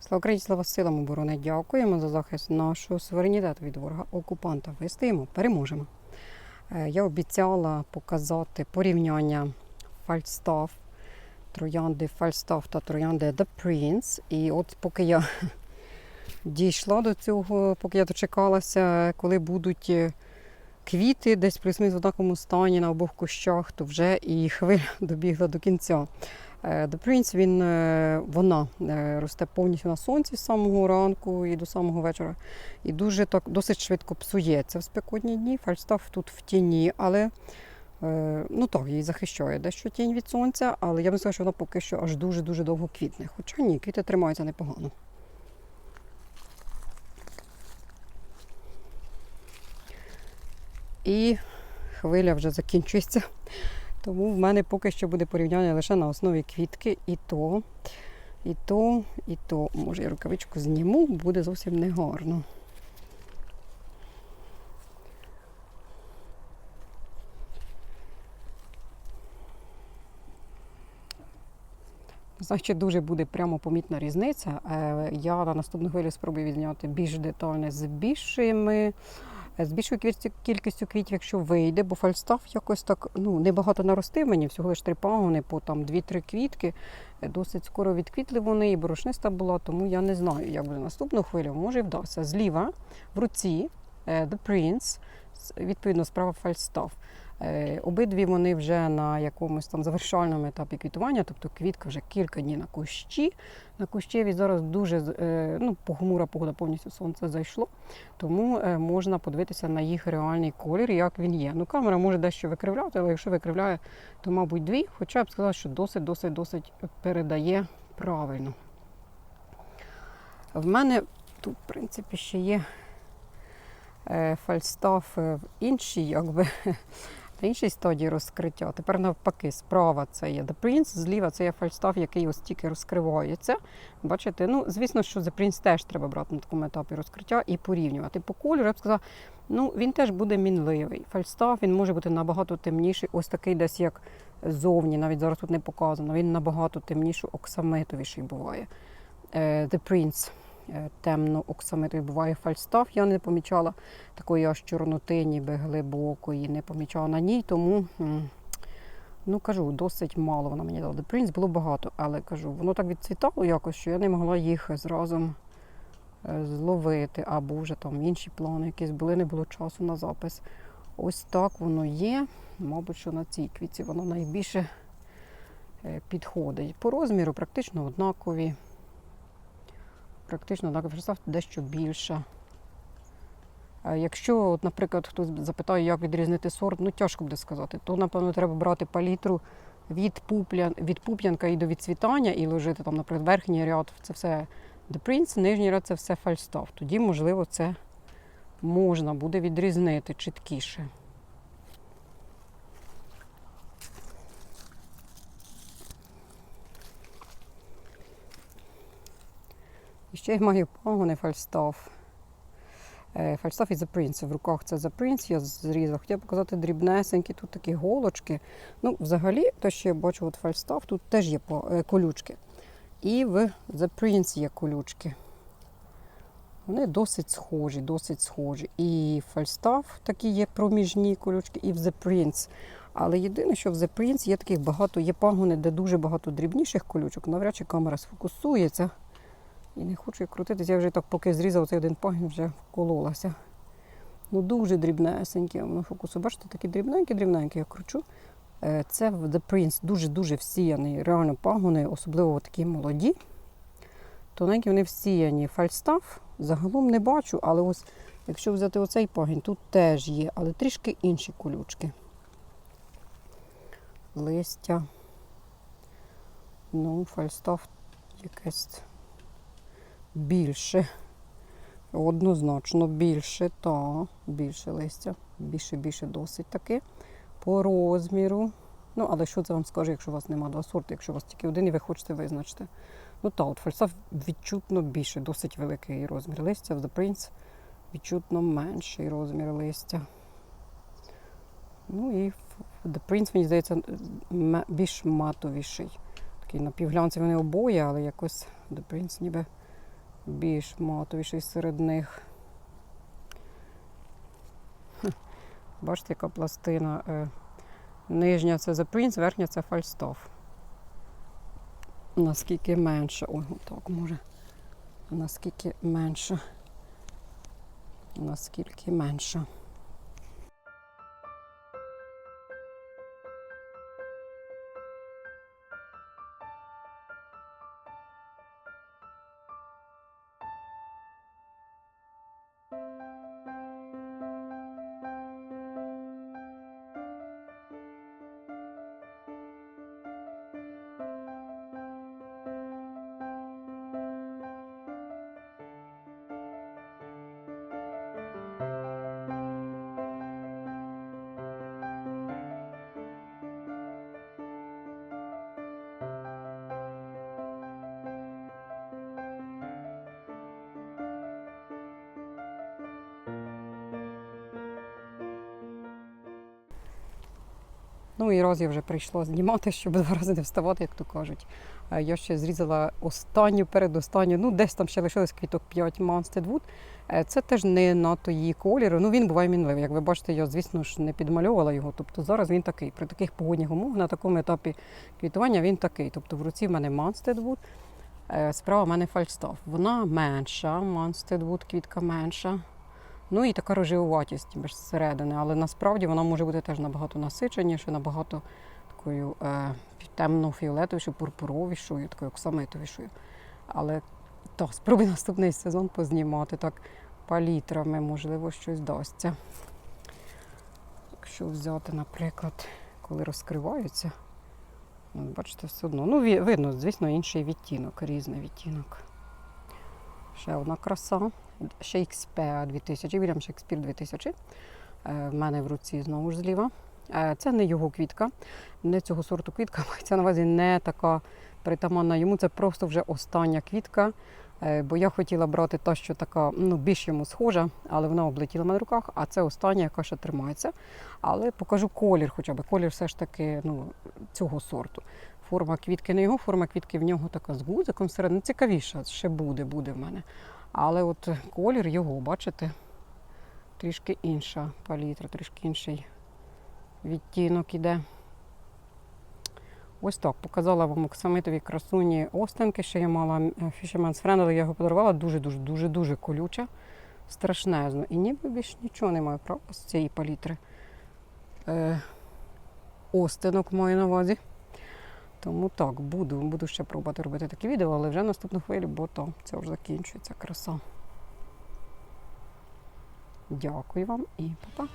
Слава Україні, слава силам оборони. Дякуємо за захист нашого суверенітету від ворога окупанта. Вистоїмо, переможемо. Е, Я обіцяла показати порівняння фальстаф, троянди фальстаф та троянди The Prince. І от поки я дійшла до цього, поки я дочекалася, коли будуть е, квіти десь плюс-мінус в однаковому стані на обох кущах, то вже і хвиля добігла до кінця. Е, The Prince, він, е, вона е, росте повністю на сонці з самого ранку і до самого вечора. І дуже так досить швидко псується в спекотні дні. Фальстаф тут в тіні, але ну так, її захищає дещо тінь від сонця, але я б не сказала, що вона поки що аж дуже-дуже довго квітне. Хоча ні, квіти тримаються непогано. І хвиля вже закінчується. Тому в мене поки що буде порівняння лише на основі квітки, і то, і то, і то. Може, я рукавичку зніму, буде зовсім негарно. Значить, дуже буде прямо помітна різниця. Е, Я на наступну хвилю спробую відняти більш детальне з більшими. З більшою кількістю- квітів, якщо вийде, бо фальстаф якось так ну, небагато наростив мені, всього лише три пагони по там 2-3 квітки. Е, Досить скоро відквітли вони, і борошниста була, тому я не знаю, як буде наступну хвилю. Може вдався. Зліва в руці е, The Prince, відповідно, справа фальстаф. Е, Обидві вони вже на якомусь там завершальному етапі квітування, тобто квітка вже кілька днів на кущі. На кущеві зараз дуже е, ну, похмура погода, повністю сонце зайшло, тому е, можна подивитися на їх реальний колір, як він є. Ну, камера може дещо викривляти, але якщо викривляє, то, мабуть, дві. Хоча я б сказала, що досить, досить, досить передає правильно. В мене тут, в принципі, ще є фальстаф в іншій, якби. На іншій стадії розкриття. Тепер навпаки, справа це є The Prince, зліва це є фальстаф, який ось тільки розкривається. Бачите, ну звісно, що The Prince теж треба брати на такому етапі розкриття і порівнювати. По кольору я б сказала, ну він теж буде мінливий. Фальстаф він може бути набагато темніший, ось такий десь як зовні, навіть зараз тут не показано. Він набагато темніший, оксамитовіший буває. Е, The Prince темно оксамитовий буває фальстаф. Я не помічала такої аж чорноти, ніби глибокої, не помічала на ній, тому. Ну, кажу, досить мало вона мені дала. Prince було багато, але кажу, воно так відцвітало якось, що я не могла їх зразу е, зловити, або вже там інші плани якісь були, не було часу на запис. Ось так воно є. Мабуть, що на цій квітці воно найбільше е, підходить. По розміру практично однакові. Практично однакові Фальстаф дещо більше. Якщо, от, наприклад, хтось запитає, як відрізнити сорт, ну тяжко буде сказати, то напевно треба брати палітру від, пупля, від пуп'янка і до відцвітання і ложити там, наприклад, верхній ряд це все The Prince, нижній ряд це все фальстаф. Тоді, можливо, це можна буде відрізнити чіткіше. Ще я маю пагони фальстаф. Е, Фальстаф і Prince. В руках це Prince, я зрізав. Хотіла показати дрібнесенькі, тут такі голочки. Ну, взагалі, те, що я бачу, от фальстаф, тут теж є е, колючки. І в The Prince є колючки. Вони досить схожі, досить схожі. І фальстаф такі є проміжні колючки, і в The Prince. Але єдине, що в The Prince є таких багато, є пагони, де дуже багато дрібніших колючок. Навряд чи камера сфокусується. І не хочу я крутитися. Я вже так, поки зрізав цей один пагін, вже вкололася. Ну, дуже дрібнесенькі. Воно фокусу. Бачите, такі дрібненькі-дрібненькі я кручу. Е, Це The Prince дуже-дуже всіяний. Реально пагони, особливо такі молоді. Тоненькі вони всіяні. Фальстаф загалом не бачу, але ось якщо взяти оцей пагін, тут теж є, але трішки інші колючки. Листя. Ну, фальстаф якесь більше. Однозначно більше, та більше листя. Більше, більше досить таки. По розміру. Ну, але що це вам скаже, якщо у вас немає два сорти, якщо у вас тільки один і ви хочете визначити. Ну так, от фальстаф відчутно більше, досить великий розмір листя. В The Prince відчутно менший розмір листя. Ну і The Prince, мені здається, більш матовіший. Такий напівглянцевий вони обоє, але якось The Prince ніби більш матовіший серед них. Бачите, яка пластина. е, Нижня це Prince, верхня це Falstaff. Наскільки менше. Ой, так може. Наскільки менше. Наскільки менше. Ну і раз я вже прийшла знімати, щоб два рази не вставати, як то кажуть. Я ще зрізала останню, передостанню, ну десь там ще лишилось квіток 5 Monstead Wood. Е, Це теж не надто її кольору. Ну він буває мінливий. Як ви бачите, я, звісно ж, не підмальовувала його. Тобто зараз він такий. При таких погодних умовах на такому етапі квітування він такий. Тобто в руці в мене Monstead Wood, е, справа в мене Falstaff. Вона менша, Monstead Wood, квітка менша. Ну і така рожевуватість безсередини, але насправді вона може бути теж набагато насиченіше, набагато такою е, темно-фіолетовішою, пурпуровішою, такою оксамитовішою. Але так, спробуй наступний сезон познімати так палітрами, можливо, щось дасться. Якщо взяти, наприклад, коли розкриваються, ну, бачите, все одно. Ну, видно, звісно, інший відтінок, різний відтінок. Ще одна краса. Шейкспер 2000, Вільям Шекспір 2000. Е, В мене в руці знову ж зліва. Е, Це не його квітка, не цього сорту квітка, мається на увазі не така притаманна йому. Це просто вже остання квітка. Е, Бо я хотіла брати та, що така ну, більш йому схожа, але вона облетіла в мене в руках, а це остання, яка ще тримається. Але покажу колір хоча б. Колір все ж таки ну, цього сорту. Форма квітки не його, форма квітки в нього така з гудзиком всередині. Цікавіша, ще буде, буде в мене. Але от колір його, бачите, трішки інша палітра, трішки інший відтінок іде. Ось так, показала вам оксамитові красуні Остенки, що я мала е, Fisherman's Friend, але я його подарувала дуже-дуже дуже дуже колюча, страшнезно. І ніби більш нічого немає, правда, з цієї палітри. Е, Остинок маю на увазі. Тому так, буду, буду ще пробувати робити такі відео, але вже наступну хвилю, бо то це вже закінчується краса. Дякую вам і па-па.